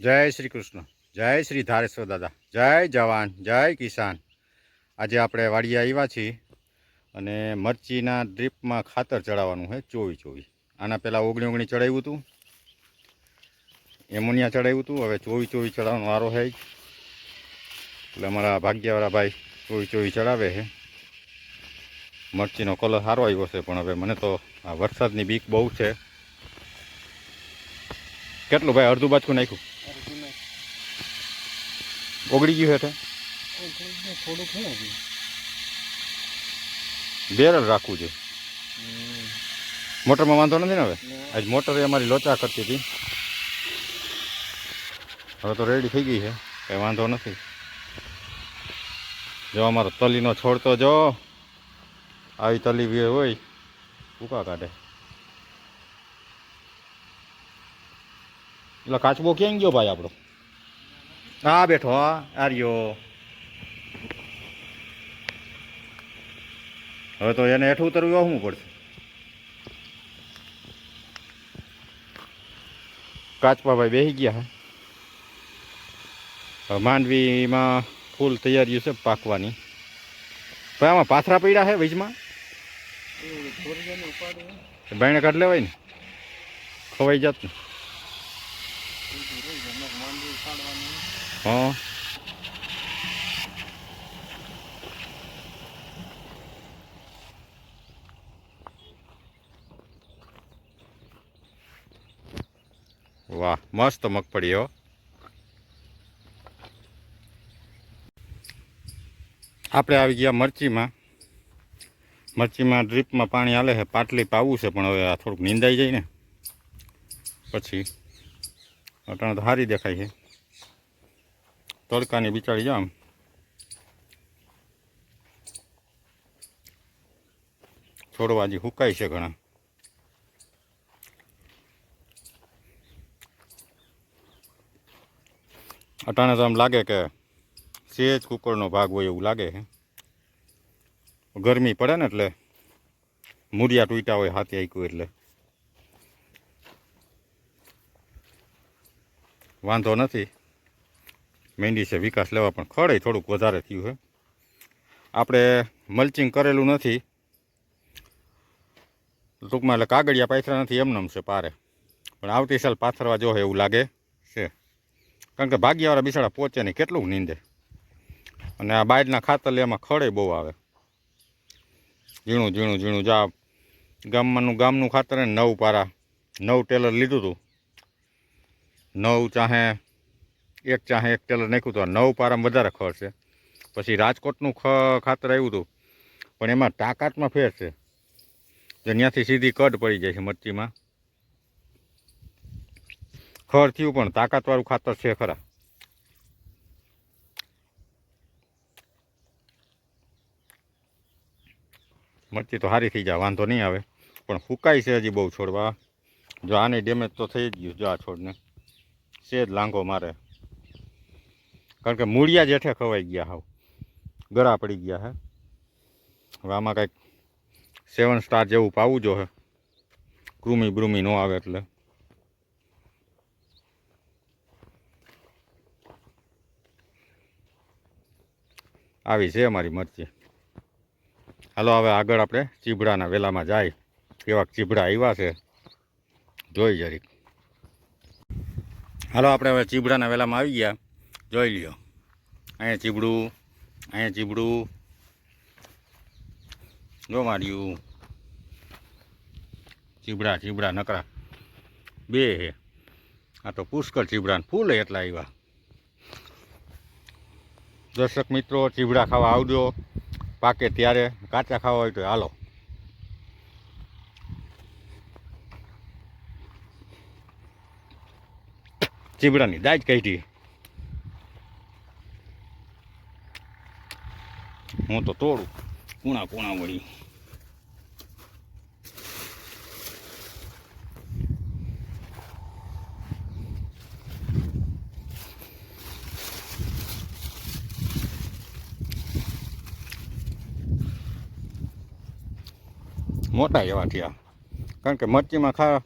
જય શ્રી કૃષ્ણ. જય શ્રી ધારેશ્વર દાદા. જય જવાન. જય કિસાન. આજે આપણે વાડીએ આવ્યા છીએ અને મરચીના ડ્રીપમાં ખાતર ચડાવવાનું છે ચોવી ચોવી આના પહેલાં ઓગણી ઓગણી ચડાવ્યું હતું. એમોનિયા ચડાવ્યું હતું. હવે ચોવી ચોવી ચડાવવાનો વારો છે. એટલે અમારા ભાગ્યવાળા ભાઈ ચોવી ચોવી ચડાવે છે. મરચીનો કલર સારો આવ્યો છે, પણ હવે મને તો આ વરસાદની બીક બહુ છે. કેટલું ભાઈ, અડધું બાજકું નાખ્યું? ઓગળી ગયું હેઠે? થોડુંક છે હજી બેરલ રાખવું છે. મોટરમાં વાંધો નથી ને હવે? આજ મોટર અમારી લોચા કરતી હતી. હવે તો રેડી થઈ ગઈ છે. કંઈ વાંધો નથી. જો અમારો તલીનો છોડતો જો. આવી તલી બી હોય. ઉકા કાઢે. એટલે કાચબો ક્યાં ગયો ભાઈ આપણો? હા બેઠો હા આર્યો. હવે તો એને હેઠું ઉતરવું આવવું પડશે? કાચપાભાઈ બેસી ગયા હા. હવે માંડવીમાં ફૂલ તૈયારીઓ છે પાકવાની. ભાઈ આમાં પાથરા પડ્યા છે વીજમાં? બાયણે કાઢ લેવાય ને? ખવાઈ જાત ને. હા. વાહ, મસ્ત મગફળી હો. આપણે આવી ગયા મરચીમાં. મરચીમાં ડ્રીપમાં પાણી હાલે છે, પાટલી પાવું છે, પણ હવે આ થોડુંક નીંદાઈ જાય ને. પછી અટાણે તો સારી દેખાય છે. તડકાની બિચારી જામ છોડવા હજી હુકાય છે ઘણા. અટાણે તો આમ લાગે કે સેજ કુકરનો ભાગ હોય એવું લાગે છે. ગરમી પડે ને એટલે મૂરિયા તૂટ્યા હોય હાથે આક્યું એટલે. વાંધો નથી. મહેંદી છે, વિકાસ લેવા, પણ ખડે થોડુંક વધારે થયું છે. આપણે મલ્ચિંગ કરેલું નથી. ટૂંકમાં એટલે કાગળિયા પાથરા નથી, એમનેમ છે પારે. પણ આવતી સાલ પાથરવા જો એવું લાગે છે. કારણ કે ભાગ્યવાળા બિસાડા પહોંચે નહીં, કેટલું નીંદે. અને આ બાયડના ખાતર એમાં ખડે બહુ આવે. ઝીણું ઝીણું ઝીણું. જા ગામમાંનું, ગામનું ખાતર નવ પારા, નવ ટેલર લીધું હતું નવ ચાહે એક ચાહે એક ટેલર નાખ્યું હતું નવ પારામાં વધારે ખર્ચ છે. પછી રાજકોટનું ખ ખાતર આવ્યું હતું, પણ એમાં તાકાતમાં ફેર છે. જે ત્યાંથી સીધી કડ પડી જાય છે મરચીમાં. ખર થયું પણ તાકાતવાળું ખાતર છે ખરા. મરચી તો સારી થઈ જાય, વાંધો નહીં આવે. પણ ફૂકાય છે હજી બહુ છોડવા. જો આની ડેમેજ તો થઈ જ ગયું જો આ છોડને. સેજ લાંઘો મારે. કારણ કે મૂળિયા જેઠે ખવાઈ ગયા હાવ. ગળા પડી ગયા હે. હવે આમાં કંઈક સેવન સ્ટાર જેવું પાવું જો હે. કૃમિ બ્રુમી ન આવે એટલે. આવી છે અમારી મરચી. હાલો, હવે આગળ આપણે ચીભડાના વેલામાં જાય. કેવાક ચીભડા આવ્યા છે. જોઈ જરીક. હાલો, આપણે હવે ચીબડાના વેલામાં આવી ગયા. જોઈ લ્યો. અહીંયા ચીબડું અહીંયા ચીબડું. જો માર્યું. ચીબડા ચીબડા, નકરા. બે હે. આ તો પુષ્કળ ચીબડાને ફૂલ એટલા આવ્યા દર્શક મિત્રો, ચીબડા ખાવા આવજો. પાકે ત્યારે કાચા ખાવા હોય તો હાલો. ચીબડાની દાજ કાઢી. હું તો તોડું. કુણા કુણા વળી. મોટા એવા થયા. કારણ કે મરચીમાં ખા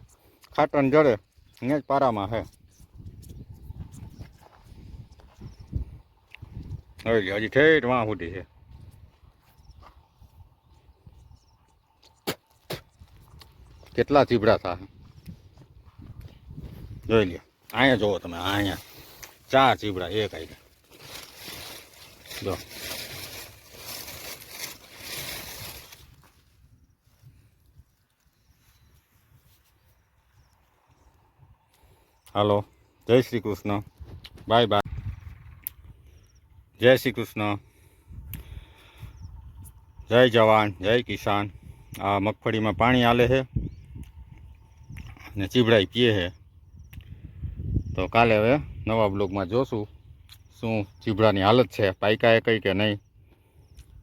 ખાટણ જડે ને જ પારામાં છે લ્યો, હજી ઠેઠ વાં છે. કેટલા ચીબડા થાય જોઈ લ્યો. અહીંયા જોવો તમે અહીંયા. ચાર ચીબડા એક આવી જો. હાલો. જય શ્રી કૃષ્ણ. Bye bye. જય શ્રી કૃષ્ણ. જય જવાન, જય કિસાન. આ મગફળીમાં પાણી આલે છે અને ચીબડાઈ પીએ છે. તો કાલે હવે નવા બ્લોગમાં જોશું શું ચીબડાની હાલત છે, પાયકાએ કંઈ કે નહીં.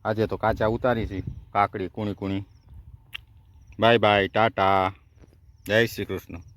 આજે તો કાચા ઉતારી છે, કાકડી કુણી કુણી. Bye bye, ta-ta. જય શ્રી કૃષ્ણ.